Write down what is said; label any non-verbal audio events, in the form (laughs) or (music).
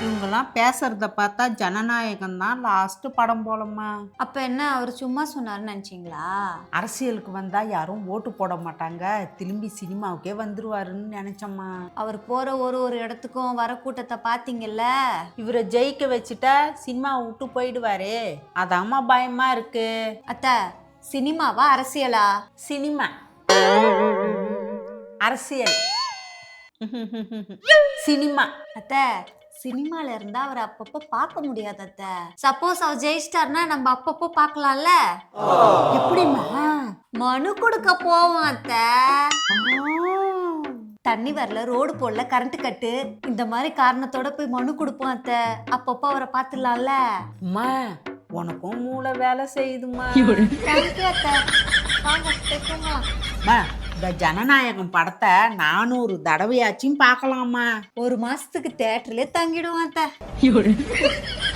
பேசுறத பார்த்தா ஜனநாயகம் தான் லாஸ்ட் படம் போலம்மா. அப்ப என்ன அவர் சும்மா சொன்னாருன்னு நினைச்சீங்களா? அரசியலுக்கு வந்தா யாரும் ஓட்டு போட மாட்டாங்க. திரும்பி சினிமாவுக்கே வந்துருவாருன்னு நினைச்சம்மா. அவர் போற ஒரு ஒரு இடத்துக்கும் வர கூட்டத்தை பாத்தீங்கல்ல? இவரை ஜெயிக்க வச்சுட்டா சினிமா விட்டு போயிடுவாரே. அதாம்மா பயமா இருக்கு. அத்தை சினிமாவா அரசியலா? சினிமா. அரசியல். (laughs) சினிமா. அத்தை சினிமால இருந்தா அவர் அப்பப்போ பார்க்க முடியாது அத்தை. சப்போஸ் அவர் ஜெயிச்சிட்டாருன்னா நம்ம அப்பப்போ பார்க்கலாம்ல? எப்படிம்மா? மனு கொடுக்க போவோம் அத்தை. தண்ணி வரல ரோடு போடல கரண்ட் கட்டு. இந்த மாதிரி காரணத்தோட போய் மனு கொடுப்போம் அத்தை. அப்பப்போ அவரை பார்த்துடலாம்ல? அம்மா உனக்கும் மூளை வேலை செய்யுதுமா தேங்க்யூ அத்தை. வாங்க போய் தூங்கலாம் இந்த ஜனநாயகம் படத்தை நானூறு தடவையாச்சும் பார்க்கலாமா? ஒரு மாசத்துக்கு தேட்டர்லயே தங்கிடுவோம் அத்தை. (laughs)